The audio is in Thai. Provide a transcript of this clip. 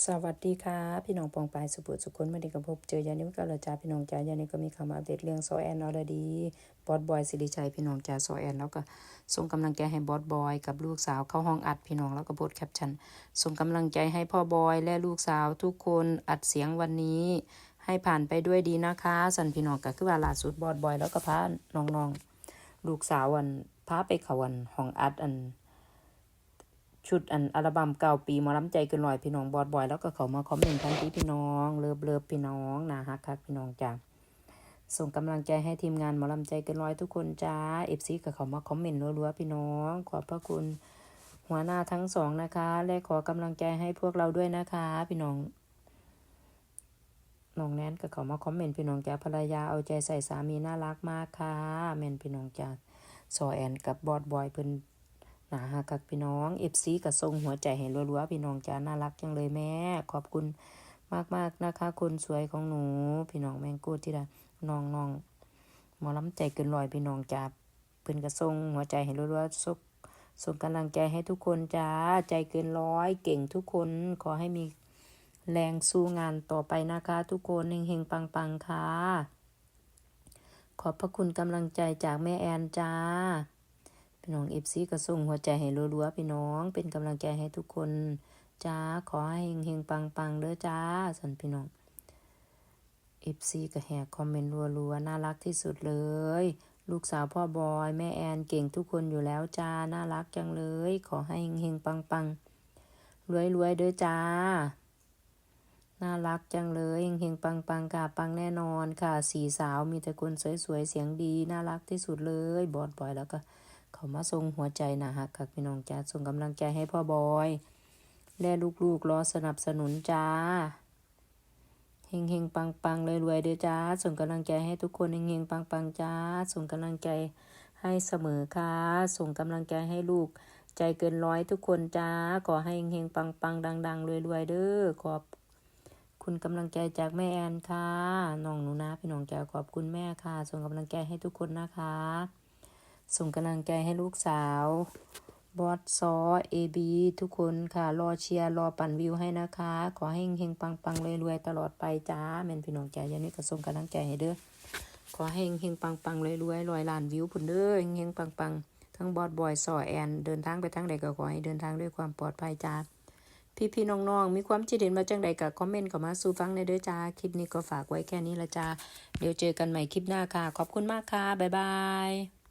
สวัสดีค่ะ พี่น้องปองปายสุบุตสุคนมาดีกับพบเจอยานิวกับเราจ้าพี่น้องจ้ายานิวก็มีคำอัปเดตเรื่องโซแอนออรดีบอสบอยสิริชัยพี่น้องจ้าโซแอนแล้วก็ส่งกำลังใจให้บอสบอยกับลูกสาวเข้าห้องอัดพี่น้องแล้วก็โพสแคปชั่นส่งกำลังใจให้พ่อบอยและลูกสาวทุกคนอัดเสียงวันนี้ ให้ผ่านไปด้วยดีนะคะ สันพี่น้องก็คือว่าล่าสุดบอสบอยแล้วก็พาน้องๆลูกสาวอันพาไปเขาวันห้องอัดอัน ชุดอันอัลบั้มเก่าปีมอลำใจกินร้อยพี่น้องบอดบอยแล้วก็เขามาคอมเมนต์ทันทีพี่น้องเลิฟเลิฟพี่น้องนะฮักคักพี่น้องจ้าส่งกำลังใจให้ทีมงานหมอลำใจกินร้อยทุกคนจ้าเอฟซีกับเขามาคอมเมนต์รัวๆพี่น้อง ขอบพระคุณหัวหน้าทั้งสองนะคะ และขอกำลังใจให้พวกเราด้วยนะคะ พี่น้องน้องแนนกับเขามาคอมเมนต์พี่น้องจ้าภรรยาเอาใจใส่สามีน่ารักมากค่ะแมนพี่น้องจ้าซอแอนกับบอดบอยเพิ่น หนาฮักคักพี่น้องเอฟซีกับทรงหัวใจเห็นรัวๆพี่น้องจ้าน่ารักจังเลยแม่ ขอบคุณมากๆนะคะคนสวยของหนู พี่น้องแมงกูดที่ละน้องน้องหมอล้ำใจเกินร้อยพี่น้องจ้าเพิ่นกระทรงหัวใจเห็นรัวๆส่งส่งกำลังใจให้ทุกคนจ้าใจเกินร้อยเก่งทุกคนขอให้มีแรงสู้งานต่อไปนะคะ ทุกคนเฮงๆปังๆค่ะ ขอบพระคุณกำลังใจจากแม่แอนจ้า พี่น้องเอฟซีก็ส่งหัวใจให้รัวๆพี่น้อง เป็นกำลังใจให้ทุกคนจ้าขอให้เฮงๆปังๆเด้อจ้าสันพี่น้องเอฟซีก็แหกคอมเมนต์รัวๆน่ารักที่สุดเลย ลูกสาวพ่อบอย แม่แอนเก่งทุกคนอยู่แล้วจ้าน่ารักจังเลย ขอให้เฮงๆปังๆรวยๆเด้อจ้าน่ารักจังเลยเฮงๆปังๆค่ะปังแน่นอนค่ะสี่สาวมีแต่คนสวยๆเสียงดี น่ารักที่สุดเลย บอดบอยแล้วก็ เขามาส่งหัวใจนะฮักคักพี่น้องจ้าส่งกำลังใจให้พ่อบอย และลูกๆรอสนับสนุนจ้าเฮงเฮงปังปังๆรวยๆเด้อจ้า ส่งกำลังใจให้ทุกคนเฮงเฮงปังปังจ้า ส่งกำลังใจให้เสมอค่ะ ส่งกำลังใจให้ลูกใจเกินร้อยทุกคนจ้า ขอให้เฮงเฮงปังปังดังๆรวยๆเด้อ ขอบคุณกำลังใจจากแม่แอนค่ะ น้องหนูนะพี่น้องจ้าขอบคุณแม่ค่ะ ส่งกำลังใจให้ทุกคนนะคะ ส่งกำลังใจให้ลูกสาวบอสซอเอบีทุกคนค่ะ รอเชียร์ รอปั่นวิวให้นะคะ ขอให้เฮงๆปังๆรวยตลอดไปจ้าแม่นพี่น้องจ้าย่างนี้ก็ส่งกำลังใจให้เด้อขอให้เฮงๆปังๆรวยร้อยล้านวิวพุ่นเด้อเฮงๆปังทั้งบอสบอยซอแอน เดินทางไปทางใดก็ขอให้เดินทางด้วยความปลอดภัยจ้าพี่ๆน้องๆ มีความคิดเห็นมาจังใดก็คอมเมนต์เข้ามาสู่ฟังในเด้อจ้า คลิปนี้ก็ฝากไว้แค่นี้ละจ้า เดี๋ยวเจอกันใหม่คลิปหน้าค่ะ ขอบคุณมากค่ะ บ๊ายบาย